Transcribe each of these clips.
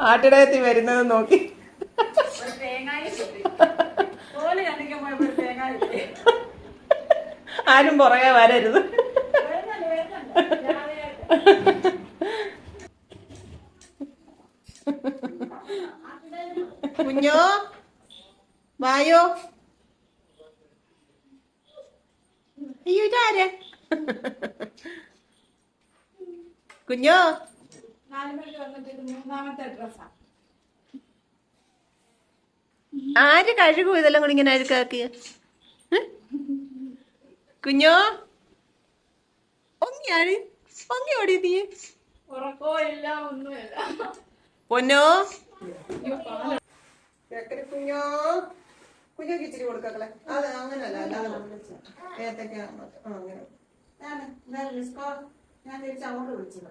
ആട്ടിടയത്തിൽ വരുന്നത് നോക്കി. ആരും പുറകെ വരരുത്. കുഞ്ഞോ വായോ? അയ്യോ ഇതാര്? കുഞ്ഞോ? നാല് മണിക്ക് വന്നിട്ട് ഇത് മൂന്നാമത്തെ ഡ്രസ്സാ ആര് കഴുകു ഇതെല്ലാം കൂടി ഇങ്ങനെ അഴുക്കാക്കിയ കുഞ്ഞോ? ഒങ്ങിയാര് ഒങ്ങി ഓടി നീ. ഉറക്കോ ഇല്ല ഒന്നുമില്ല. പൊന്നോ? കുഞ്ഞോ? കുഞ്ഞോക്ക് ഇച്ചിരി കൊടുക്കളെ അത് അങ്ങനല്ല അല്ലാതെ ഏത്തക്ക അങ്ങനെ. ഞാൻ തിരിച്ച് അങ്ങോട്ട് വിളിച്ചത്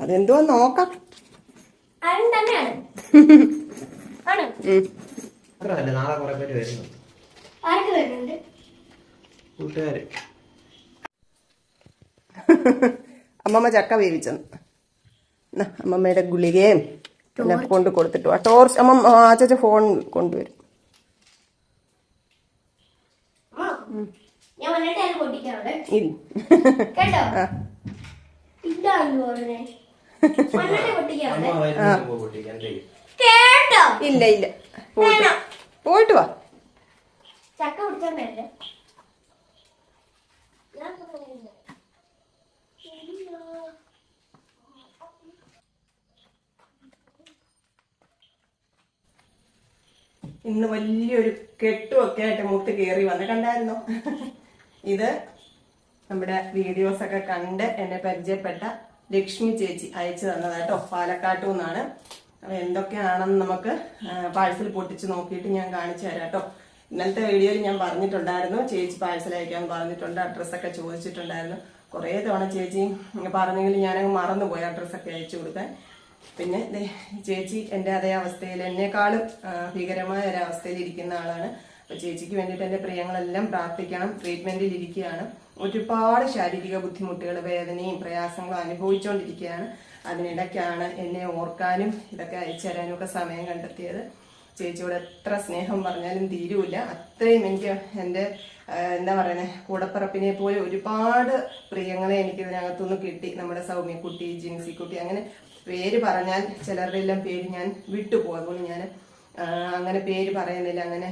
അതെന്തോ നോക്കാം. മാത്രമല്ല നാളെ കുറെ പേര് വരുന്നു ആർക്ക് വരുന്നുണ്ട്? കൂട്ടുകാര്. അമ്മമ്മ ചക്ക വേവിച്ചെന്ന് അമ്മമ്മയുടെ ഗുളികയും പിന്നെ കൊണ്ട് കൊടുത്തിട്ടു ആ ടോർച്ച് അമ്മ ആച്ച ഫോൺ കൊണ്ടുവരും ഇല്ല. കേട്ടോ? ആ. കേട്ടോ ഇല്ല ഇല്ല പോയിട്ട് വാ. പോയിട്ട് വാ ചക്ക പറയുന്നില്ല. ഇല്ല. ഇന്ന് വലിയൊരു കെട്ടുമൊക്കെ ആയിട്ട് മുത്ത് കയറി വന്ന് കണ്ടായിരുന്നോ ഇത് നമ്മുടെ വീഡിയോസ് ഒക്കെ കണ്ട് എന്നെ പരിചയപ്പെട്ട ലക്ഷ്മി ചേച്ചി അയച്ചു തന്നതായിട്ടോ പാലക്കാട്ടു നിന്നാണ്. അപ്പൊ എന്തൊക്കെയാണെന്ന് നമുക്ക് പാഴ്സൽ പൊട്ടിച്ച് നോക്കിയിട്ട് ഞാൻ കാണിച്ചു തരാം കേട്ടോ. ഇന്നലത്തെ വീഡിയോയിൽ ഞാൻ പറഞ്ഞിട്ടുണ്ടായിരുന്നു ചേച്ചി പാഴ്സൽ അയക്കാൻ പറഞ്ഞിട്ടുണ്ട് അഡ്രസ്സൊക്കെ ചോദിച്ചിട്ടുണ്ടായിരുന്നു. കുറേ തവണ ചേച്ചി പറഞ്ഞെങ്കിൽ ഞാനങ്ങ് മറന്നുപോയി അഡ്രസ്സൊക്കെ അയച്ചു കൊടുക്കാൻ. പിന്നെ ചേച്ചി എന്റെ അതേ അവസ്ഥയിൽ എന്നെക്കാളും ഭീകരമായ ഒരു അവസ്ഥയിൽ ഇരിക്കുന്ന ആളാണ്. അപ്പൊ ചേച്ചിക്ക് വേണ്ടിയിട്ട് എന്റെ പ്രിയങ്ങളെല്ലാം പ്രാർത്ഥിക്കണം ട്രീറ്റ്മെന്റിൽ ഇരിക്കുകയാണ്. ഒരുപാട് ശാരീരിക ബുദ്ധിമുട്ടുകൾ വേദനയും പ്രയാസങ്ങളും അനുഭവിച്ചുകൊണ്ടിരിക്കുകയാണ് അതിനിടയ്ക്കാണ് എന്നെ ഓർക്കാനും ഇതൊക്കെ അയച്ചു തരാനും ഒക്കെ സമയം കണ്ടെത്തിയത്. ചേച്ചിയോട് എത്ര സ്നേഹം പറഞ്ഞാലും തീരുമില്ല അത്രയും എനിക്ക് എന്റെ എന്താ പറയുന്നത് കൂടപ്പറപ്പിനെ പോലെ ഒരുപാട് പ്രിയങ്ങളെ എനിക്ക് ഇതിനകത്തുനിന്ന് കിട്ടി. നമ്മുടെ സൗമ്യക്കുട്ടി ജിൻസിക്കുട്ടി അങ്ങനെ പേര് പറഞ്ഞാൽ ചിലരുടെ എല്ലാം പേര് ഞാൻ വിട്ടുപോകും. അതുകൊണ്ട് ഞാൻ അങ്ങനെ പേര് പറയുന്നില്ല. അങ്ങനെ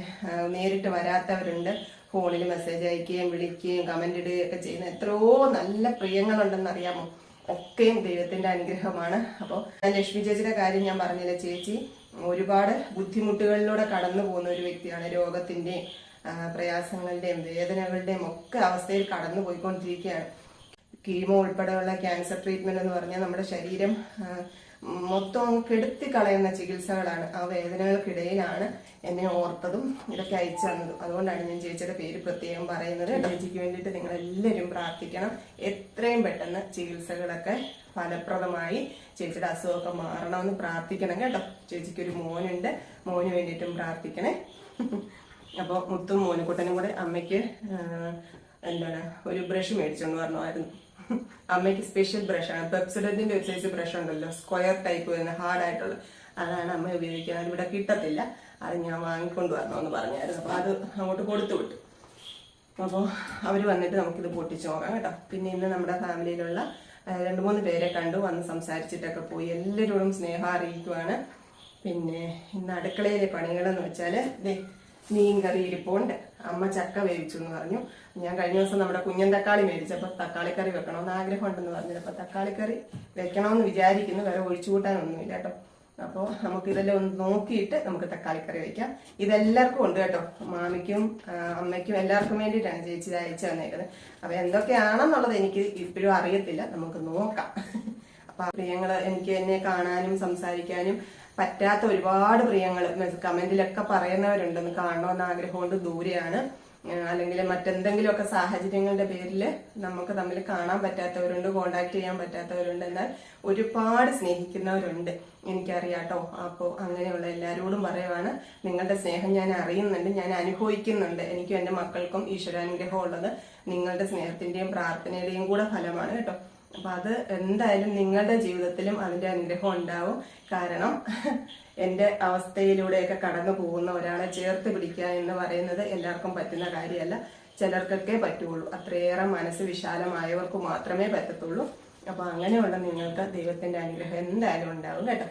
നേരിട്ട് വരാത്തവരുണ്ട്. ഫോണിൽ മെസ്സേജ് അയക്കുകയും വിളിക്കുകയും കമന്റ് ഇടുകയും ഒക്കെ ചെയ്യുന്ന എത്രയോ നല്ല പ്രിയങ്ങളുണ്ടെന്ന് അറിയാമോ ഒക്കെയും ദൈവത്തിന്റെ അനുഗ്രഹമാണ്. അപ്പോൾ ഞാൻ ലക്ഷ്മി ചേച്ചിയുടെ കാര്യം ഞാൻ പറഞ്ഞില്ല ചേച്ചി? ഒരുപാട് ബുദ്ധിമുട്ടുകളിലൂടെ കടന്നു പോകുന്ന ഒരു വ്യക്തിയാണ്. രോഗത്തിന്റെയും ആ, പ്രയാസങ്ങളുടെയും വേദനകളുടെയും ഒക്കെ അവസ്ഥയിൽ കടന്നു പോയിക്കൊണ്ടിരിക്കുകയാണ്. കീമോ ഉൾപ്പെടെയുള്ള ക്യാൻസർ ട്രീറ്റ്മെന്റ് എന്ന് പറഞ്ഞാൽ നമ്മുടെ ശരീരം മൊത്തം കെടുത്തി കളയുന്ന ചികിത്സകളാണ്. ആ വേദനകൾക്കിടയിലാണ് എന്നെ ഓർത്തതും ഇതൊക്കെ അയച്ചു തന്നതും. അതുകൊണ്ടാണ് ഞാൻ ചേച്ചിയുടെ പേര് പ്രത്യേകം പറയുന്നത് ചേച്ചിക്ക് വേണ്ടിയിട്ട് നിങ്ങൾ എല്ലാവരും പ്രാർത്ഥിക്കണം. എത്രയും പെട്ടെന്ന് ചികിത്സകളൊക്കെ ഫലപ്രദമായി ചേച്ചിയുടെ അസുഖമൊക്കെ മാറണമെന്ന് പ്രാർത്ഥിക്കണം കേട്ടോ. ചേച്ചിക്ക് ഒരു മോനുണ്ട്. മോന് വേണ്ടിയിട്ടും പ്രാർത്ഥിക്കണേ. അപ്പോൾ മുത്തും മോനുകുട്ടനും കൂടെ അമ്മയ്ക്ക് എന്താണ് ഒരു ബ്രഷ് മേടിച്ചോണ്ട് വരണമായിരുന്നു. അമ്മയ്ക്ക് സ്പെഷ്യൽ ബ്രഷാണ് പെപ്സിഡന്റിന്റെ ഒരു സൈസ് ബ്രഷ് ഉണ്ടല്ലോ. സ്ക്വയർ ടൈപ്പ് വരുന്ന ഹാർഡ് ആയിട്ടുള്ള. അതാണ് അമ്മ ഉപയോഗിക്കുന്നത്. ഇവിടെ കിട്ടത്തില്ല. അത് ഞാൻ വാങ്ങിക്കൊണ്ട് വരണമെന്ന് പറഞ്ഞായിരുന്നു. അപ്പൊ അത് അങ്ങോട്ട് കൊടുത്തു വിട്ടു. അപ്പോൾ അവർ വന്നിട്ട് നമുക്കിത് പൊട്ടിച്ച് നോക്കാം കേട്ടോ. പിന്നെ ഇന്ന് നമ്മുടെ ഫാമിലിയിലുള്ള രണ്ടു മൂന്ന് പേരെ കണ്ടു. വന്ന് സംസാരിച്ചിട്ടൊക്കെ പോയി. എല്ലാവരോടും സ്നേഹം അറിയിക്കുവാണ്. പിന്നെ ഇന്ന് അടുക്കളയിലെ പണികളെന്ന് വെച്ചാൽ ദേ മീൻ കറി ഇരിപ്പുണ്ട്. അമ്മ ചക്ക വേവിച്ചു എന്ന് പറഞ്ഞു. ഞാൻ കഴിഞ്ഞ ദിവസം നമ്മുടെ കുഞ്ഞൻ തക്കാളി മേടിച്ചപ്പോൾ തക്കാളി കറി വെക്കണമെന്ന് ആഗ്രഹം ഉണ്ടെന്ന് പറഞ്ഞത് അപ്പൊ തക്കാളി കറി വെക്കണമെന്ന് വിചാരിക്കുന്നു വേറെ ഒഴിച്ചു കൂട്ടാനൊന്നുമില്ല കേട്ടോ. അപ്പോൾ നമുക്കിതെല്ലാം ഒന്ന് നോക്കിയിട്ട് നമുക്ക് തക്കാളിക്കറി വയ്ക്കാം ഇതെല്ലാവർക്കും ഉണ്ട് കേട്ടോ. മാമിക്കും അമ്മയ്ക്കും എല്ലാവർക്കും വേണ്ടിയിട്ടാണ് ചേച്ചി അയച്ചു തന്നേക്കുന്നത്. അപ്പൊ എന്തൊക്കെയാണെന്നുള്ളത് എനിക്ക് ഇപ്പോഴും അറിയത്തില്ല. നമുക്ക് നോക്കാം. അപ്പൊ പ്രിയങ്ങൾ എനിക്ക് എന്നെ കാണാനും സംസാരിക്കാനും പറ്റാത്ത ഒരുപാട് പ്രിയങ്ങൾ കമന്റിലൊക്കെ പറയുന്നവരുണ്ടെന്ന് കാണണമെന്ന് ആഗ്രഹമുണ്ട്. ദൂരെയാണ്. അല്ലെങ്കിൽ മറ്റെന്തെങ്കിലുമൊക്കെ സാഹചര്യങ്ങളുടെ പേരിൽ നമുക്ക് തമ്മിൽ കാണാൻ പറ്റാത്തവരുണ്ട് കോണ്ടാക്ട് ചെയ്യാൻ പറ്റാത്തവരുണ്ട് എന്നാൽ ഒരുപാട് സ്നേഹിക്കുന്നവരുണ്ട്. എനിക്കറിയാട്ടോ. അപ്പോൾ അങ്ങനെയുള്ള എല്ലാവരോടും പറയുവാണ്. നിങ്ങളുടെ സ്നേഹം ഞാൻ അറിയുന്നുണ്ട് ഞാൻ അനുഭവിക്കുന്നുണ്ട്. എനിക്കും എന്റെ മക്കൾക്കും ഈശ്വരാനുഗ്രഹം ഉള്ളത്. നിങ്ങളുടെ സ്നേഹത്തിന്റെയും പ്രാർത്ഥനയുടെയും കൂടെ ഫലമാണ് കേട്ടോ. അപ്പൊ അത് എന്തായാലും നിങ്ങളുടെ ജീവിതത്തിലും അതിന്റെ അനുഗ്രഹം ഉണ്ടാവും. കാരണം എന്റെ അവസ്ഥയിലൂടെയൊക്കെ കടന്നു പോകുന്ന ഒരാളെ ചേർത്ത് പിടിക്കുക എന്ന് പറയുന്നത് എല്ലാവർക്കും പറ്റുന്ന കാര്യമല്ല. ചിലർക്കൊക്കെ പറ്റുള്ളൂ. അത്രയേറെ മനസ്സ് വിശാലമായവർക്ക് മാത്രമേ പറ്റത്തുള്ളൂ. അപ്പൊ അങ്ങനെയുള്ള നിങ്ങൾക്ക് ദൈവത്തിന്റെ അനുഗ്രഹം എന്തായാലും ഉണ്ടാവും കേട്ടോ.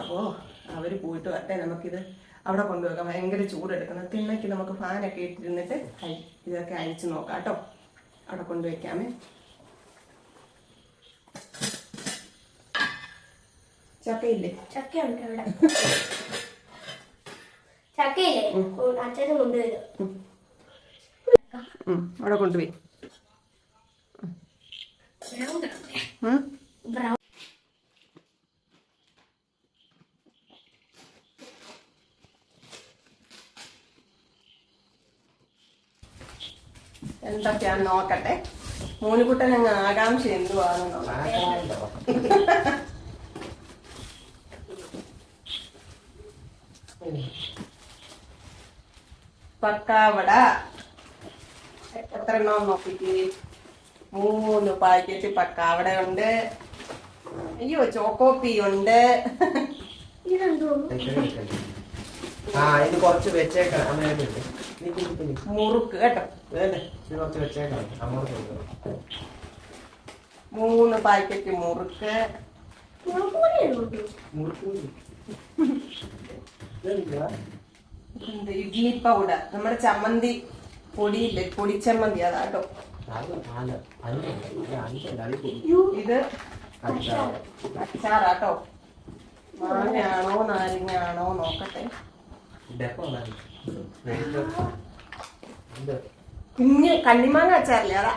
അപ്പോ അവർ പോയിട്ട് വരട്ടെ. നമുക്കിത് അവിടെ കൊണ്ടുവെക്കാം. ഭയങ്കര ചൂടെടുക്കണം തിണ്ണയ്ക്ക് നമുക്ക് ഫാനൊക്കെ ഇട്ടിരുന്നിട്ട് ഇതൊക്കെ അഴിച്ചു നോക്കാം കേട്ടോ. അവിടെ കൊണ്ടുവയ്ക്കാമേ ചക്കയില്ലേ? ചക്കയുണ്ട് ഇവിടെ. ചക്കയില്ലേ? അച്ഛനും കൊണ്ടുവരും. അവിടെ കൊണ്ടുപോയി. എന്തൊക്കെയാന്ന് നോക്കട്ടെ. മൂന്നുകുട്ടൻ അങ്ങ് ആകാംക്ഷ എന്തുവാണെന്നുള്ളത്. പക്കാവട എത്ര എണ്ണം നോക്കിക്ക്? മൂന്ന് പാക്കറ്റ് പക്കാവട ഉണ്ട്. അയ്യോ ചോക്കോപ്പി ഉണ്ട്. ഇതെന്തോ ആ ഇത് കുറച്ച് വെച്ചേക്കാം. അങ്ങനെ. മുറുക്ക് കേട്ടോ? വേണ്ടേ? ഇത് കുറച്ച് വെച്ചേക്കാം. മൂന്ന് പാക്കറ്റ് മുറുക്ക്. മുറുക്ക് ഇഡ്ലി പൗഡർ നമ്മുടെ ചമ്മന്തി പൊടിയില്ലേ? പൊടിച്ചമ്മന്തി അതാട്ടോ. ഇത്. അച്ചാറാട്ടോ. മാങ്ങയാണോ നാരങ്ങയാണോ? നോക്കട്ടെ? കുഞ്ഞ് കണ്ണിമാങ്ങ അച്ചാറില്ലേ അതാ?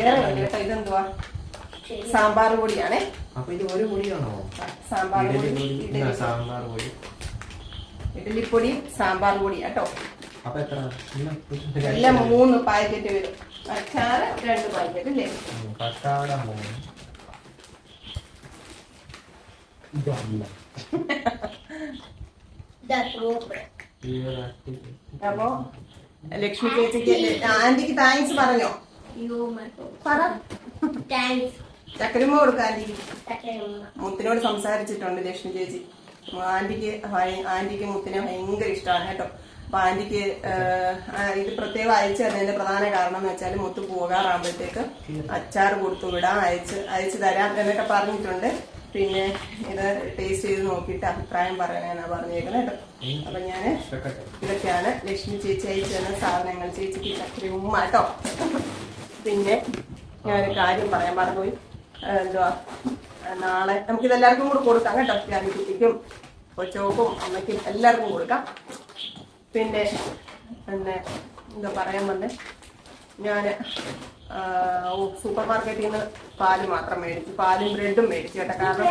കേട്ടോ ഇതെന്തുവാ? സാമ്പാർ പൊടിയാണേ. അപ്പൊ ഇത് ഒരു പൊടിയാണോ? സാമ്പാർ പൊടി പൊടി. സാമ്പാർ പൊടി. ഇഡലിപ്പൊടി സാമ്പാർ പൊടി കേട്ടോ എല്ലാം മൂന്ന് പാക്കറ്റ് വരും. അച്ചാർ രണ്ട് പാക്കറ്റ് അല്ലേ? അപ്പോ ലക്ഷ്മി ചേച്ചിക്ക് ആന്റിക്ക് താങ്ക്സ് പറഞ്ഞോ? പറ. താങ്ക്സ് ചക്കരമ്മ കൊടുക്കാൻ ആന്റിക്ക് മുത്തിനോട് സംസാരിച്ചിട്ടുണ്ട് ലക്ഷ്മി ചേച്ചി. ആന്റിക്ക് ആന്റിക്ക് മുത്തിനെ ഭയങ്കര ഇഷ്ടമാണ് കേട്ടോ. അപ്പൊ ആന്റിക്ക് ഇത് പ്രത്യേകം അയച്ചു തന്നതിന്റെ പ്രധാന കാരണം എന്ന് വെച്ചാൽ മുത്ത് പോകാറാകുമ്പോഴത്തേക്ക് അച്ചാർ കൊടുത്തു വിടാം അയച്ച് അയച്ചു തരാം എന്നൊക്കെ പറഞ്ഞിട്ടുണ്ട്. പിന്നെ ഇത് ടേസ്റ്റ് ചെയ്ത് നോക്കിയിട്ട് അഭിപ്രായം പറയാനാണ് പറഞ്ഞേക്കുന്നത് കേട്ടോ. അപ്പൊ ഞാൻ ഇതൊക്കെയാണ് ലക്ഷ്മി ചേച്ചി അയച്ചു തന്ന സാധനങ്ങൾ. ചേച്ചിക്ക് ചക്കരി ഉമ്മ കേട്ടോ. പിന്നെ ഞാനൊരു കാര്യം പറയാൻ മറന്നുപോയി. എന്തുവാ? നാളെ നമുക്ക് ഇതെല്ലാവർക്കും കൂടെ കൊടുക്കാം കേട്ടോ. കുട്ടിക്കും കൊച്ചോക്കും അമ്മയ്ക്കും എല്ലാവർക്കും കൊടുക്കാം. പിന്നെ പിന്നെ എന്താ പറയാൻ വന്നേ? ഞാൻ സൂപ്പർ മാർക്കറ്റിൽ നിന്ന് പാൽ മാത്രം മേടിച്ചു. പാലും ബ്രെഡും മേടിച്ചു കേട്ടോ. കാരണം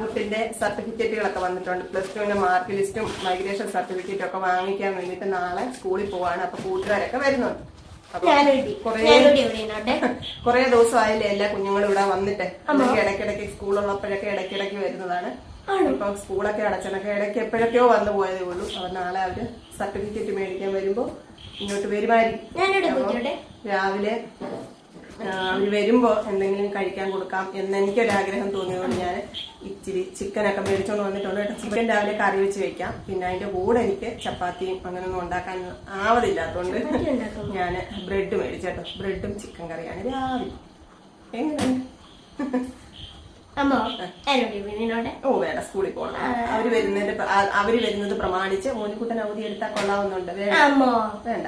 കുട്ടിന്റെ സർട്ടിഫിക്കറ്റുകളൊക്കെ വന്നിട്ടുണ്ട്. പ്ലസ് ടുവിന്റെ മാർക്ക് ലിസ്റ്റും മൈഗ്രേഷൻ സർട്ടിഫിക്കറ്റും ഒക്കെ വാങ്ങിക്കാൻ വേണ്ടിയിട്ട് നാളെ സ്കൂളിൽ പോവാണ്. അപ്പൊ കൂട്ടുകാരൊക്കെ വരുന്നുണ്ട്. കുറേ ദിവസമായില്ലേ എല്ലാ കുഞ്ഞുങ്ങളും ഇവിടെ വന്നിട്ട്. ഇടയ്ക്കിടയ്ക്ക് സ്കൂളുള്ളപ്പോഴൊക്കെ ഇടയ്ക്കിടയ്ക്ക് വരുന്നതാണ്. ഇപ്പൊ സ്കൂളൊക്കെ അടച്ചണൊക്കെ ഇടയ്ക്ക് എപ്പോഴൊക്കെയോ വന്നു പോയതേ ഉള്ളൂ. അപ്പൊ നാളെ അവർ സർട്ടിഫിക്കറ്റ് മേടിക്കാൻ വരുമ്പോ ഇങ്ങോട്ട് വരുമായിരിക്കും. രാവിലെ ആ, അവർ വരുമ്പോ എന്തെങ്കിലും കഴിക്കാൻ കൊടുക്കാം എന്ന് എനിക്കൊരാഗ്രഹം തോന്നിയതുകൊണ്ട് ഞാൻ ഇച്ചിരി ചിക്കനൊക്കെ മേടിച്ചോണ്ട് വന്നിട്ടുണ്ട്. കേട്ടോ ചിക്കൻ രാവിലെ കറി വെച്ച് വെക്കാം. പിന്നെ അതിന്റെ കൂടെ എനിക്ക് ചപ്പാത്തിയും അങ്ങനെയൊന്നും ഉണ്ടാക്കാൻ ആവതില്ലാത്തതുകൊണ്ട് ഞാൻ ബ്രെഡ് മേടിച്ചേട്ടോ ബ്രെഡും ചിക്കൻ കറിയാണ് രാവിലെ. എങ്ങനെയുണ്ട് അമ്മോ ഞാനിവിടെ ഇവിടെ ഇരുന്നോട്ടെ ഓ വേണ്ട സ്കൂളിൽ പോകണം അവർ വരുന്നതിന്റെ അവർ വരുന്നത് പ്രമാണിച്ച് മോനിക്കുട്ടൻ അവധി എടുത്താൽ കൊള്ളാവുന്നുണ്ട്. വേണ്ട.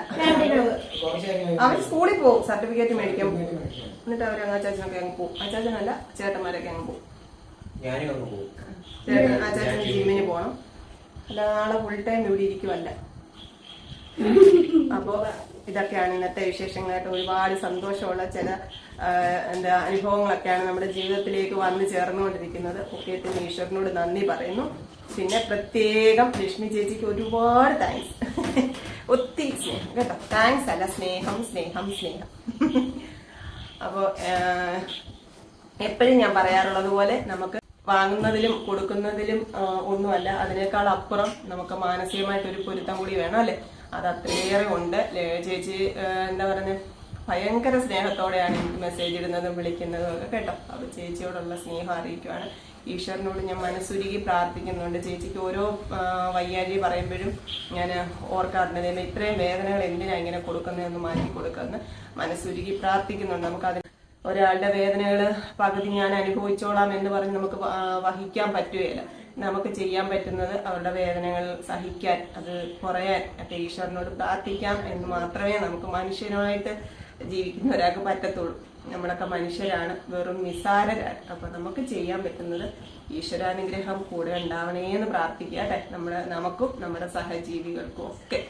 അവർ സ്കൂളിൽ പോകും സർട്ടിഫിക്കറ്റ് മേടിക്കാൻ പോകും. എന്നിട്ട് അവർ അങ്ങ് അച്ചാച്ചനൊക്കെ അങ്ങ് പോകും. അച്ചാച്ചനല്ല ചേട്ടന്മാരൊക്കെ അങ്ങ് പോകും. ചേട്ടൻ അച്ചാച്ചൻ ജിമ്മിന് പോണം. അല്ല നാളെ ഫുൾ ടൈം ഇവിടെ ഇരിക്കുമല്ല അപ്പോ ഇതൊക്കെയാണ് ഇന്നത്തെ വിശേഷങ്ങളായിട്ട് ഒരുപാട് സന്തോഷമുള്ള ചില എന്താ അനുഭവങ്ങളൊക്കെയാണ് നമ്മുടെ ജീവിതത്തിലേക്ക് വന്നു ചേർന്നുകൊണ്ടിരിക്കുന്നത്. ഒക്കെത്തിന് ഈശ്വരനോട് നന്ദി പറയുന്നു. പിന്നെ പ്രത്യേകം ലക്ഷ്മി ചേച്ചിക്ക് ഒരുപാട് താങ്ക്സ് ഒത്തിരി സ്നേഹം. കേട്ടോ? താങ്ക്സ് അല്ല സ്നേഹം സ്നേഹം സ്നേഹം. അപ്പോ എപ്പോഴും ഞാൻ പറയാറുള്ളത് പോലെ നമുക്ക് വാങ്ങുന്നതിലും കൊടുക്കുന്നതിലും ഒന്നുമല്ല. അതിനേക്കാൾ അപ്പുറം നമുക്ക് മാനസികമായിട്ട് ഒരു പൊരുത്തം കൂടി വേണം അല്ലെ? അത് അത്രയേറെ ഉണ്ട് ചേച്ചി എന്താ പറയുന്നത് ഭയങ്കര സ്നേഹത്തോടെയാണ് എനിക്ക് മെസ്സേജ് ഇടുന്നതും വിളിക്കുന്നതും ഒക്കെ കേട്ടോ. അപ്പൊ ചേച്ചിയോടുള്ള സ്നേഹം അറിയിക്കുവാണ്. ഈശ്വരനോട് ഞാൻ മനസ്സുരുകി പ്രാർത്ഥിക്കുന്നുണ്ട്. ചേച്ചിക്ക് ഓരോ വയ്യാഴി പറയുമ്പോഴും ഞാൻ ഓർക്കാറുണ്ട്. ഇത്രയും വേദനകൾ എന്തിനാ ഇങ്ങനെ കൊടുക്കുന്നതെന്ന് മാറ്റി കൊടുക്കുന്നത് മനസ്സുരുകി പ്രാർത്ഥിക്കുന്നുണ്ട്. നമുക്ക് നമുക്കതിന് ഒരാളുടെ വേദനകൾ പകുതി ഞാൻ അനുഭവിച്ചോളാം എന്ന് പറഞ്ഞ് നമുക്ക് വഹിക്കാൻ പറ്റുകയില്ല. നമുക്ക് ചെയ്യാൻ പറ്റുന്നത് അവരുടെ വേദനകൾ സഹിക്കാൻ അത് കുറയാൻ ഒക്കെ ഈശ്വരനോട് പ്രാർത്ഥിക്കാം എന്ന് മാത്രമേ നമുക്ക് മനുഷ്യനുമായിട്ട് ജീവിക്കുന്ന ഒരാൾക്ക് പറ്റത്തുള്ളൂ. നമ്മളൊക്കെ മനുഷ്യരാണ് വെറും നിസാരരാണ് അപ്പൊ നമുക്ക് ചെയ്യാൻ പറ്റുന്നത് ഈശ്വരാനുഗ്രഹം കൂടെ ഉണ്ടാവണേ എന്ന് പ്രാർത്ഥിക്കുക അല്ലെ? നമ്മുടെ നമുക്കും നമ്മുടെ സഹജീവികൾക്കും ഒക്കെ.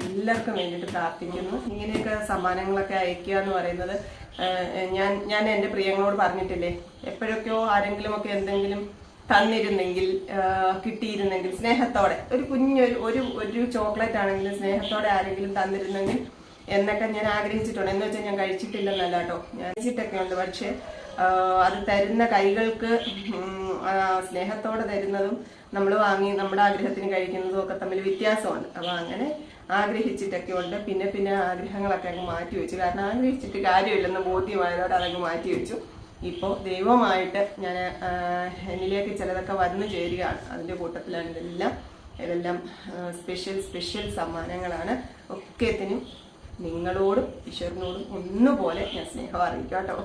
എല്ലാവർക്കും വേണ്ടിയിട്ട് പ്രാർത്ഥിക്കുന്നു. ഇങ്ങനെയൊക്കെ സമ്മാനങ്ങളൊക്കെ അയക്കുക എന്ന് പറയുന്നത് ഞാൻ ഞാൻ എന്റെ പ്രിയങ്ങളോട് പറഞ്ഞിട്ടില്ലേ എപ്പോഴൊക്കെയോ ആരെങ്കിലുമൊക്കെ എന്തെങ്കിലും തന്നിരുന്നെങ്കിൽ കിട്ടിയിരുന്നെങ്കിൽ സ്നേഹത്തോടെ ഒരു കുഞ്ഞൊരു ഒരു ഒരു ചോക്ലേറ്റ് ആണെങ്കിലും സ്നേഹത്തോടെ ആരെങ്കിലും തന്നിരുന്നെങ്കിൽ എന്നൊക്കെ ഞാൻ ആഗ്രഹിച്ചിട്ടുണ്ട്. എന്ന് വെച്ചാൽ ഞാൻ കഴിച്ചിട്ടില്ലെന്നല്ല കേട്ടോ. ഞാൻ കഴിച്ചിട്ടൊക്കെ ഉണ്ട്. പക്ഷെ അത് തരുന്ന കൈകൾക്ക് സ്നേഹത്തോടെ തരുന്നതും നമ്മൾ വാങ്ങി നമ്മുടെ ആഗ്രഹത്തിന് കഴിക്കുന്നതും ഒക്കെ തമ്മിൽ വ്യത്യാസമുണ്ട്. അപ്പോൾ അങ്ങനെ ആഗ്രഹിച്ചിട്ടൊക്കെ ഉണ്ട്. പിന്നെ പിന്നെ ആഗ്രഹങ്ങളൊക്കെ അങ്ങ് മാറ്റി വെച്ചു. കാരണം ആഗ്രഹിച്ചിട്ട് കാര്യമില്ലെന്ന് ബോധ്യമായതോടെ അതങ്ങ് മാറ്റി വെച്ചു. ഇപ്പോൾ ദൈവമായിട്ട് ഞാൻ എന്നിലേക്ക് ചിലതൊക്കെ വന്നു ചേരുകയാണ്. അതിന്റെ കൂട്ടത്തിലാണ് ഇതെല്ലാം. ഇതെല്ലാം സ്പെഷ്യൽ സ്പെഷ്യൽ സമ്മാനങ്ങളാണ്. ഒക്കെത്തിനും നിങ്ങളോടും ഈശ്വരനോടും ഒന്നുപോലെ ഞാൻ സ്നേഹം അറിയിക്കാം കേട്ടോ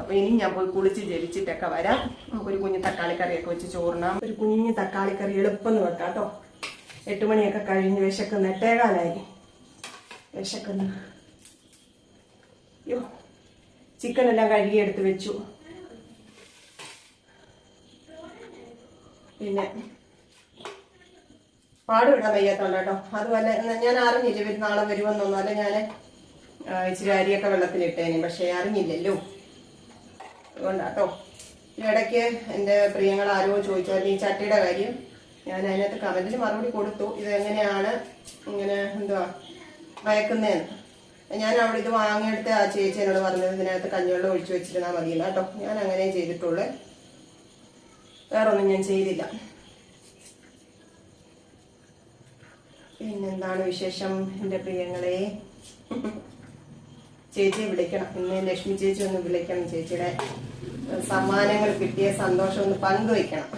അപ്പൊ ഇനി ഞാൻ പോയി കുളിച്ച് ജലിച്ചിട്ടൊക്കെ വരാം. നമുക്കൊരു കുഞ്ഞു തക്കാളിക്കറിയൊക്കെ വെച്ച് ചോറിനാം ഒരു കുഞ്ഞു തക്കാളിക്കറി എളുപ്പം വെക്കാം കേട്ടോ എട്ട് മണിയൊക്കെ കഴിഞ്ഞ് വിശക്കുന്ന. എട്ടേകാലായി. വിശക്കുന്ന. അയ്യോ ചിക്കൻ എല്ലാം കഴുകി എടുത്ത് വെച്ചു. പിന്നെ പാടുവിടാൻ വയ്യാത്തോണ്ട് കേട്ടോ അതുപോലെ ഞാൻ അറിഞ്ഞില്ല ഇവർ നാളെ വരുമെന്നൊന്നും. അല്ല ഞാൻ ഇച്ചിരി അരിയൊക്കെ വെള്ളത്തിലിട്ടേനെ. പക്ഷെ അറിഞ്ഞില്ലല്ലോ. അതുകൊണ്ടാട്ടോ ഇടയ്ക്ക് എന്റെ പ്രിയങ്ങൾ ആരോ ചോദിച്ചായിരുന്നു ഈ ചട്ടിയുടെ കാര്യം ഞാൻ അതിനകത്ത് കമന്റിൽ മറുപടി കൊടുത്തു. ഇതെങ്ങനെയാണ് ഇങ്ങനെ എന്തുവാ വയക്കുന്നതെന്ന് ഞാൻ അവിടെ ഇത് വാങ്ങിയെടുത്ത് ആ ചേച്ചി എന്നോട് പറഞ്ഞത് ഇതിനകത്ത് കഞ്ഞിവെള്ളം ഒഴിച്ചു വെച്ചിരുന്നാൽ മതിയെന്ന് കേട്ടോ. ഞാൻ അങ്ങനെ ചെയ്തിട്ടുള്ളൂ. വേറൊന്നും ഞാൻ ചെയ്തില്ല. പിന്നെന്താണ് വിശേഷം എന്റെ പ്രിയങ്ങളെ? ചേച്ചിയെ വിളിക്കണം. ഇന്ന് ലക്ഷ്മി ചേച്ചി ഒന്ന് വിളിക്കണം. ചേച്ചിയുടെ സമ്മാനങ്ങൾ കിട്ടിയ സന്തോഷം ഒന്ന് പങ്കുവെക്കണം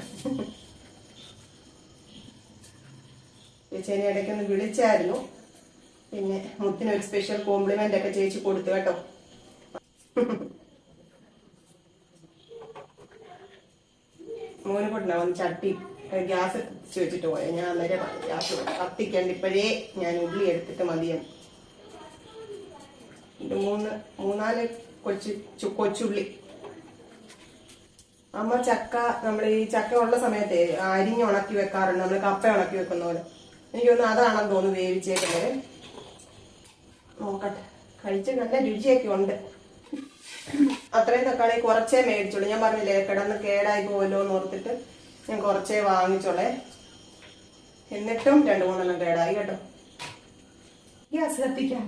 ചേച്ചിനെ ഇടയ്ക്ക് ഒന്ന് വിളിച്ചായിരുന്നു. പിന്നെ മുത്തിന് ഒരു സ്പെഷ്യൽ കോംപ്ലിമെന്റ് ഒക്കെ ചേച്ചി കൊടുത്തു കേട്ടോ. മോന് കൊണ്ടാ വന്ന് ചട്ടി ഗ്യാസ് വെച്ചിട്ട് പോയത് ഞാൻ അന്നേരം ഗ്യാസ് കത്തിക്കണ്ട് ഇപ്പോഴേ ഞാൻ ഉള്ളി എടുത്തിട്ട് ഇത് മൂന്ന് മൂന്നാൽ കൊച്ചു കൊച്ചുള്ളി. അമ്മ ചക്ക നമ്മൾ ഈ ചക്ക ഉള്ള സമയത്ത് അരിഞ്ഞ് ഉണക്കി വെക്കാറുണ്ട്. നമ്മൾ കപ്പ ഉണക്കി വെക്കുന്ന പോലെ എനിക്ക് തോന്നുന്നു അതാണെന്ന് തോന്നുന്നു വേവിച്ചേക്കുന്നത് നോക്കട്ടെ. കഴിച്ച് നല്ല രുചിയൊക്കെ ഉണ്ട്. അത്രയും തക്കാളി കുറച്ചേ മേടിച്ചോളൂ. ഞാൻ പറഞ്ഞില്ലേ കിടന്ന് കേടായി പോവല്ലോ എന്ന് ഓർത്തിട്ട് ഞാൻ കുറച്ചേ വാങ്ങിച്ചോളേ. എന്നിട്ടും രണ്ടു മൂന്നെണ്ണം കേടായി കേട്ടോ. ഗ്യാസ് കത്തിക്കാം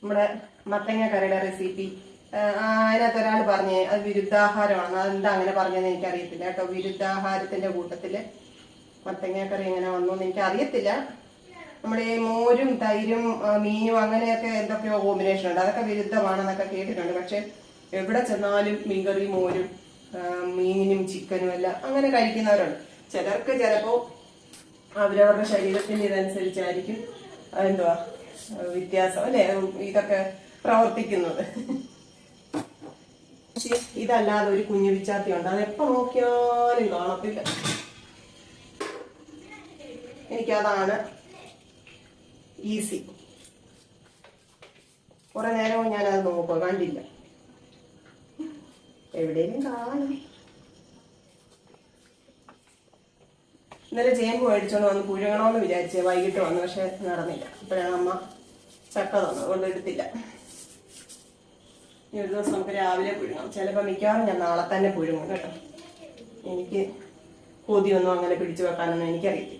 നമ്മുടെ മത്തങ്ങ കറിയുടെ റെസിപ്പി അതിനകത്ത് ഒരാൾ പറഞ്ഞേ അത് വിരുദ്ധാഹാരമാണ് അതെന്താ അങ്ങനെ പറഞ്ഞതെന്ന് എനിക്കറിയത്തില്ല കേട്ടോ. വിരുദ്ധാഹാരത്തിന്റെ കൂട്ടത്തിൽ മത്തങ്ങ കറി എങ്ങനെ വന്നു എന്ന് എനിക്ക് അറിയത്തില്ല നമ്മുടെ ഈ മോരും തൈരും മീനും അങ്ങനെയൊക്കെ എന്തൊക്കെയോ കോമ്പിനേഷൻ ഉണ്ട്. അതൊക്കെ വിരുദ്ധമാണെന്നൊക്കെ കേട്ടിട്ടുണ്ട്. പക്ഷെ എവിടെ ചെന്നാലും മീൻകറി മോരും മീനും ചിക്കനും എല്ലാം അങ്ങനെ കഴിക്കുന്നവരുണ്ട്. ചിലർക്ക് ചിലപ്പോ അവരവരുടെ ശരീരത്തിന്റെ ഇതനുസരിച്ചായിരിക്കും എന്തുവാ വ്യത്യാസം അല്ലെ? ഇതൊക്കെ പ്രവർത്തിക്കുന്നത്. ഇതല്ലാതെ ഒരു കുഞ്ഞു വിച്ചാത്തി ഉണ്ട് അത് എപ്പോ നോക്കിയാലും കാണത്തില്ല. എനിക്കതാണ് ഈസി കുറെ നേരവും ഞാനത് നോക്കുക കണ്ടില്ല. എവിടെയും കാണും. ഇന്നലെ ചേമ്പ് മേടിച്ചോണ്ട് വന്ന് പുഴുങ്ങണമെന്ന് വിചാരിച്ചേ വൈകിട്ട് വന്നു പക്ഷെ നടന്നില്ല. അപ്പോഴാണ് അമ്മ ചക്ക തന്നു അതുകൊണ്ട് എടുത്തില്ല. ഈ ഒരു ദിവസം നമുക്ക് രാവിലെ പുഴുങ്ങാം. ചിലപ്പോൾ മിക്കവാറും ഞാൻ നാളെ തന്നെ പുഴുങ്ങും കേട്ടോ. എനിക്ക് കൊതിയൊന്നും അങ്ങനെ പിടിച്ചു വെക്കാനൊന്നും എനിക്കറിയില്ല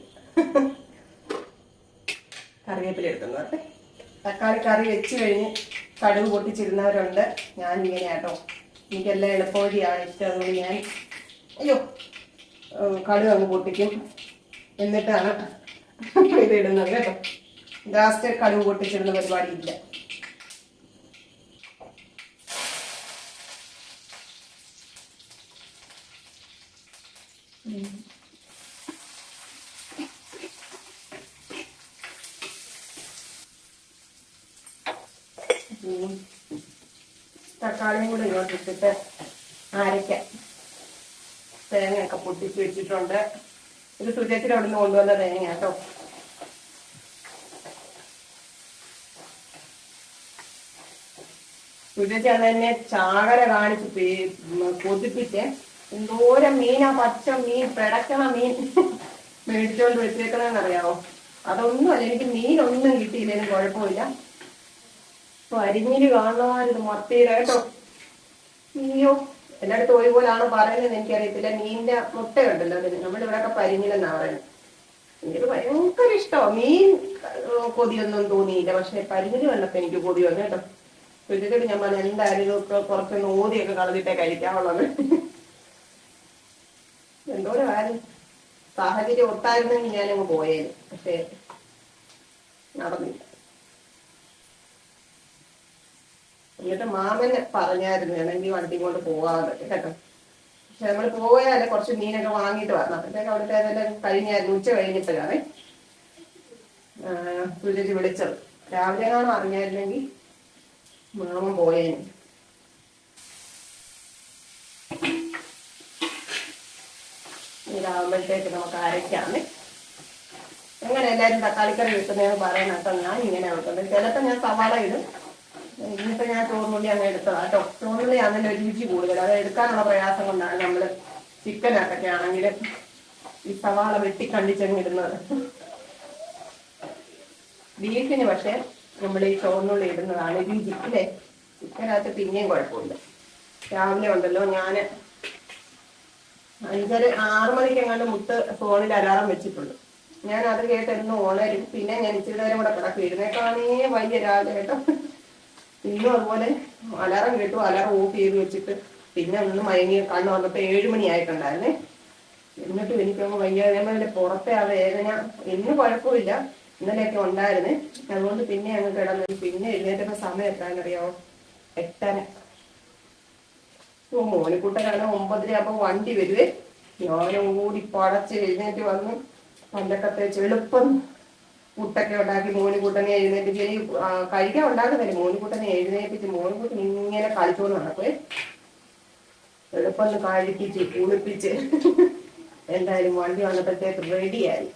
കറിവേപ്പില കേട്ടെ തക്കാളി കറി വെച്ച് കഴിഞ്ഞ് കടുക് പൊട്ടിച്ചിരുന്നവരുണ്ട്. ഞാൻ ഇങ്ങനെ കേട്ടോ എനിക്കെല്ലാം എളുപ്പവഴിയാണ് ഇഷ്ടം അതുകൊണ്ട് ഞാൻ അയ്യോ കടുവ അങ്ങ് പൊട്ടിക്കും. എന്നിട്ടാണ് ഇത് ഇടുന്നത് കേട്ടോ. ലാസ്റ്റ് കടുക് പൊട്ടിച്ചിടുന്ന പരിപാടി ഇല്ല ഉം. തക്കാളിയും കൂടെ ഇങ്ങോട്ട് ഇട്ടിട്ട് അരയ്ക്കാം. തേങ്ങയൊക്കെ പൊട്ടിച്ച് വെച്ചിട്ടുണ്ട്. ഇത് സുജയത്തിൽ അവിടെ നിന്ന് കൊണ്ടുവന്ന തേങ്ങ കേട്ടോ. സുജച്ചാണ് അതെന്നെ ചാകര കാണിച്ച് കൊതിപ്പിച്ച് എന്തോരം മീനാ പച്ച മീൻ പിടക്കണ മീൻ മേടിച്ചോണ്ട് വെച്ചേക്കണെന്നറിയാവോ? അതൊന്നുമല്ല എനിക്ക് മീനൊന്നും കിട്ടിയില്ലേലും കുഴപ്പമില്ല. അപ്പൊ അരിഞ്ഞിൽ കാണുന്നമാരിത് മത്തിയില കേട്ടോ. അയ്യോ എല്ലായിടത്തും ഒരുപോലാണ് പറയുന്നത് എനിക്കറിയത്തില്ല. മീനിന്റെ മുട്ട ഉണ്ടല്ലോ അതിന് നമ്മുടെ ഇവിടെയൊക്കെ പരിഞ്ഞിലെന്നാ പറയുന്നത്. എനിക്ക് ഭയങ്കര ഇഷ്ടമാണ് മീൻ കൊതിയൊന്നും തോന്നിയില്ല. പക്ഷെ പരിഞ്ഞിൽ കണ്ടപ്പോ എനിക്ക് കൊതി വന്നു കേട്ടോ. വെച്ചിട്ട് ഞാൻ പറഞ്ഞു എന്തായാലും ഇപ്പൊ കുറച്ചൊന്ന് ഓതിയൊക്കെ കളഞ്ഞിട്ടേ കഴിക്കാവുള്ളത് എന്തോ ആരും സാഹചര്യം ഒത്തായിരുന്നെങ്കിൽ ഞാനങ്ങ് പോയേനെ. പക്ഷെ നടന്നില്ല. എന്നിട്ട് മാമൻ പറഞ്ഞായിരുന്നു വേണമെങ്കിൽ വണ്ടി കൊണ്ട് പോകാതെ കേട്ടോ. പക്ഷെ നമ്മൾ പോയാലേ കുറച്ച് മീനൊക്കെ വാങ്ങിയിട്ട് വരണം. അപ്പോഴത്തേക്ക് അവിടുത്തെ അതെല്ലാം കഴിഞ്ഞായിരുന്നു ഉച്ച കഴിഞ്ഞിട്ടാണേ സുരജ് വിളിച്ചത്. രാവിലെ കാണാൻ അറിഞ്ഞായിരുന്നെങ്കിൽ മാമൻ പോയേനെ. ഇതാകുമ്പോഴത്തേക്ക് നമുക്ക് അരയ്ക്കാമേ എങ്ങനെ എല്ലാവരും തക്കാളിക്കറി കിട്ടുന്നതെന്ന് പറയാനൊക്കെ ഞാൻ ഇങ്ങനെ വെക്കുന്നത്. ചിലപ്പോൾ ഞാൻ സവാള ഇടും. ചോറുള്ളി അങ്ങ് എടുത്തതാ. കേട്ടോ ചോറുള്ളി അങ്ങനെ രുചി കൂടുതൽ. അത് എടുക്കാനുള്ള പ്രയാസം കൊണ്ടാണ് നമ്മൾ ചിക്കനൊക്കെ ആണെങ്കിൽ ഈ സവാള വെട്ടി കണ്ടിച്ചങ്ങ് ഇടുന്നത്. ബീഫിന് പക്ഷെ നമ്മൾ ഈ ചോറിനുള്ളിൽ ഇടുന്നതാണ് രുചി അല്ലേ? ചിക്കനകത്ത് പിന്നെയും കുഴപ്പമില്ല രാവിലെ ഉണ്ടല്ലോ ഞാൻ അഞ്ചര ആറു മണിക്ക് എങ്ങാണ്ട് മുത്ത് ഫോണിൽ അലാറം വെച്ചിട്ടുണ്ട്. ഞാൻ അത് കേട്ട് എന്ന് ഓണരും പിന്നെ ഞാൻ ഇച്ചിരി നേരം കൂടെ കിടക്കും. ഇരുന്നേക്കാണേ വൈകിയ രാവിലെ കേട്ടോ. ഇന്നും അതുപോലെ അലാറം കേട്ടു അലാറം ഓഫ് ചെയ്ത് വെച്ചിട്ട് പിന്നെ ഒന്ന് മയങ്ങി കണ്ണു വന്നപ്പോ ഏഴ് മണിയായിട്ടുണ്ടായിരുന്നേ. എന്നിട്ടും എനിക്കങ്ങ് വയ്യാതെ പുറത്തെ ആ വേദന ഇന്ന് കുഴപ്പമില്ല ഇന്നലെയൊക്കെ ഉണ്ടായിരുന്നേ. അതുകൊണ്ട് പിന്നെ അങ്ങ് കിടന്നു. പിന്നെ എഴുന്നേറ്റപ്പോ സമയം എത്താനറിയാവോ എട്ടര. ഓ മോനിക്കുട്ടനാണ് ഒമ്പതര ആകുമ്പോ വണ്ടി വരുവേ. ഞാനും കൂടി പടച്ച് എഴുന്നേറ്റ് വന്ന് പണ്ടൊക്കെ തേച്ച് എളുപ്പം പുട്ടൊക്കെ ഉണ്ടാക്കി മോനുകൂട്ടനെ എഴുന്നേപ്പിച്ച് ആ, കഴിക്കാൻ ഉണ്ടാക്കുന്നില്ല. മോനുകൂട്ടനെ എഴുന്നേപ്പിച്ച് മോനുകൂട്ടൻ ഇങ്ങനെ കളിച്ചോണ്ട് നടക്കുവേ. എളുപ്പം കഴിപ്പിച്ച് കുളിപ്പിച്ച്. എന്തായാലും വണ്ടി വന്നപ്പോഴത്തേക്ക് റെഡിയായി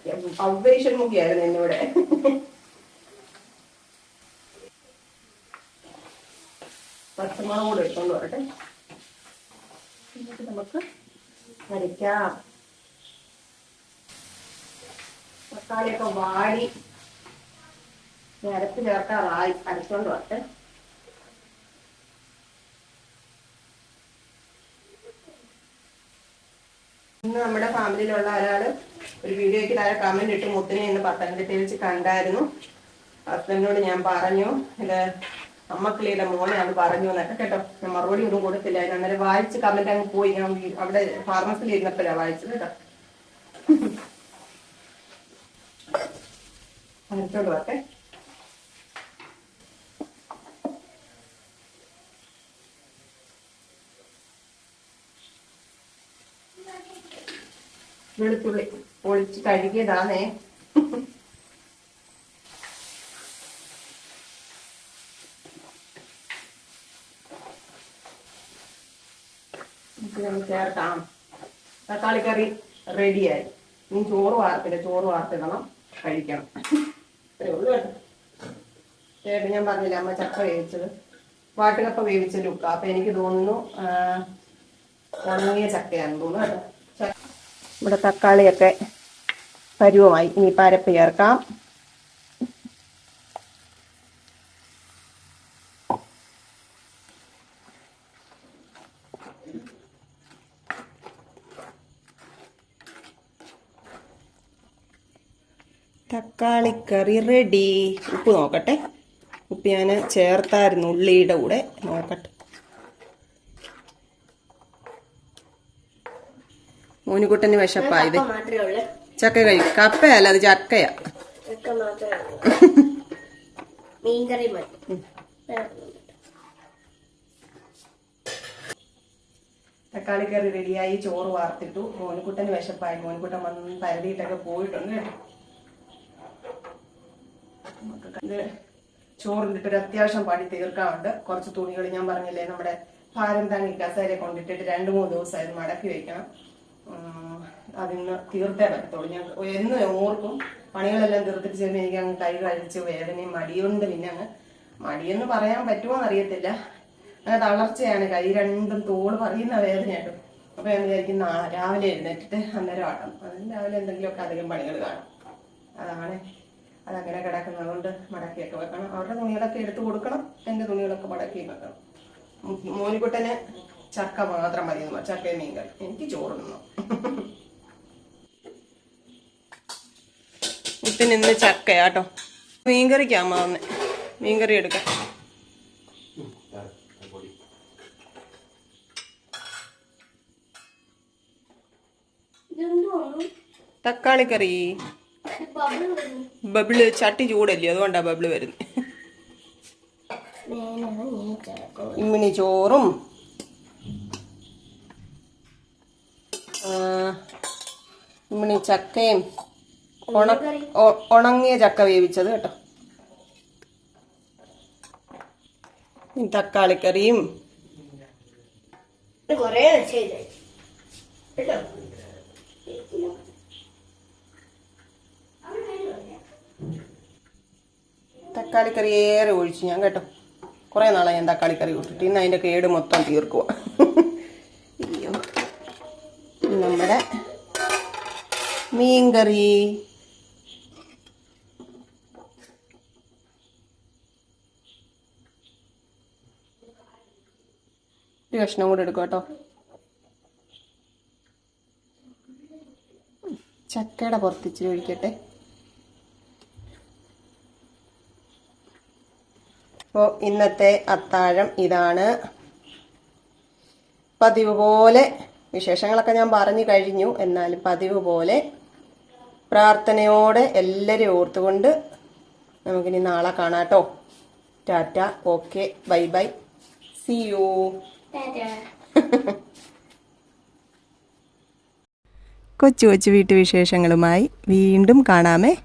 അവേഷൻ മുഖിയായിരുന്നു എന്നോട് പച്ചമുളക് കൂടെ എടുത്തോണ്ട് വരട്ടെ. എന്നിട്ട് നമുക്ക് അരയ്ക്കാം. തക്കാളിയൊക്കെ വാടി. അരപ്പ് ചേർക്കാറായി അരച്ചോണ്ട് വട്ടെ ഇന്ന് നമ്മുടെ ഫാമിലിയിലുള്ള ഒരാൾ ഒരു വീഡിയോയ്ക്ക് താഴെ കമന്റ് ഇട്ട്. മുത്തിനെ ഇന്ന് പത്തനംതിട്ടയിൽ വെച്ച് കണ്ടായിരുന്നു. ഹസ്ബൻഡിനോട് ഞാൻ പറഞ്ഞു ഇത് അമ്മക്കിളിയുടെ മോനെ അത് പറഞ്ഞു എന്നൊക്കെ കേട്ടോ. ഞാൻ മറുപടി ഒന്നും കൊടുത്തില്ല. അന്നേരം വായിച്ച് കമന്റ് അങ്ങ് പോയി. ഞാൻ അവിടെ ഫാർമസിയിൽ ഇരുന്നപ്പോഴാണ് വായിച്ചത് കേട്ടോ. അരച്ചോണ്ട് വരട്ടെ. വെളുത്തുള്ളി പൊളിച്ച് കഴുകിയതാണേ. നമുക്ക് ചേർക്കാം തക്കാളി കറി റെഡിയായി ഇനി ചോറ് വാർത്തില്ല ചോറ് വാർത്തിടണം കഴിക്കണം. ചേട്ടൻ ഞാൻ പറഞ്ഞില്ല അമ്മ ചക്ക വേവിച്ചത്. വാട്ടുകപ്പ വേവിച്ച ലുക്ക അപ്പൊ എനിക്ക് തോന്നുന്നു ഉണങ്ങിയ ചക്കയാണെന്ന് തോന്നുന്നു കേട്ടോ. ഇവിടെ തക്കാളിയൊക്കെ പരുവമായി. ഇനി പരപ്പ് ചേർക്കാം. തക്കാളിക്കറി റെഡി ഉപ്പ് നോക്കട്ടെ. ഉപ്പ് ഞാൻ ചേർത്തായിരുന്നു ഉള്ളിയുടെ കൂടെ. നോക്കട്ടെ. മോനിക്കുട്ടന് വിശപ്പായത് കപ്പ മാത്രമേ ഉള്ളൂ. ചക്ക കഴിക്കും കപ്പയല്ല അത് ചക്കയാ. ചക്ക കറി മീൻകറി റെഡിയായി ചോറ് വാർത്തിട്ടു. മോനുകുട്ടന് വിശപ്പായി. മോനുകുട്ടൻ വന്ന് പരതിയിട്ടൊക്കെ പോയിട്ടുണ്ട് ഇത് ചോറിലിട്ട് ഒരു അത്യാവശ്യം പണി തീർക്കാറുണ്ട് കുറച്ച് തുണികൾ ഞാൻ പറഞ്ഞില്ലേ നമ്മുടെ ഭാരം താങ്ങി കസേര കൊണ്ടിട്ടിട്ട് രണ്ട് മൂന്ന് ദിവസമായിരുന്നു മടക്കി വെക്കണം. അതിന്ന് തീർത്തേ പറ്റത്തുള്ളൂ. ഞാൻ എന്ന് ഓർക്കും പണികളെല്ലാം തീർത്തിട്ട് ചെന്ന് എനിക്ക് അങ്ങ് കൈ കഴിച്ച് വേദനയും മടിയുണ്ട് പിന്നെ അങ്ങ് മടിയെന്ന് പറയാൻ പറ്റുമോ എന്നറിയത്തില്ല. അങ്ങനെ തളർച്ചയാണ്. കൈ രണ്ടും തോൾ പറയുന്ന വേദനയായിട്ടും. അപ്പൊ ഞാൻ വിചാരിക്കും നാളെ രാവിലെ എഴുന്നേറ്റിട്ട് അന്നേരം ആട്ടം അതിന് രാവിലെ എന്തെങ്കിലുമൊക്കെ അധികം പണികൾ കാണും. അതാണ് അതങ്ങനെ കിടക്കുന്നതുകൊണ്ട് മടക്കിയൊക്കെ വെക്കണം. അവരുടെ തുണികളൊക്കെ എടുത്തു കൊടുക്കണം. എന്റെ തുണികളൊക്കെ മടക്കി വെക്കണം. മോനിക്കുട്ടന് ചക്ക മാത്രം മതി എന്ന് പറഞ്ഞു. ചക്കയും മീൻകറി എനിക്ക് ചോറ് തിന്നു മുട്ടിന് ഇന്ന് ചക്കയാട്ടോ മീൻകറിക്കാമ്മ വന്നെ. മീൻകറി എടുക്കാം. തക്കാളി കറി. ബബിൾ ചട്ടി ചൂടല്ലേ അതുകൊണ്ടാ ബബിൾ വരുന്നത് ഇമ്മിണി ചോറും ഇമ്മിണി ചക്കയും ഉണ ഉണങ്ങിയ ചക്ക വേവിച്ചത് കേട്ടോ. തക്കാളിക്കറിയും. കൊറേ വെച്ചത് കേട്ടോ? തക്കാളിക്കറി ഏറെ ഒഴിച്ചു ഞാൻ കേട്ടോ. കുറേ നാളെ ഞാൻ തക്കാളിക്കറി കൂട്ടിട്ട്. ഇന്ന് അതിന്റെ കേട് മൊത്തം തീർക്കുക അയ്യോ നമ്മുടെ മീൻകറി. ഒരു കഷ്ണം കൂടെ എടുക്കും കേട്ടോ. ചക്കയുടെ പുറത്തിച്ചിരി ഒഴിക്കട്ടെ. അപ്പോൾ ഇന്നത്തെ അത്താഴം ഇതാണ്. പതിവ് പോലെ വിശേഷങ്ങളൊക്കെ ഞാൻ പറഞ്ഞു കഴിഞ്ഞു. എന്നാലും പതിവ് പോലെ പ്രാർത്ഥനയോടെ എല്ലാവരെയും ഓർത്തുകൊണ്ട് നമുക്കിനി നാളെ കാണാട്ടോ. Ta-ta. Okay. Bye bye. See you കൊച്ചു കൊച്ചു വീട്ടുവിശേഷങ്ങളുമായി വീണ്ടും കാണാമേ.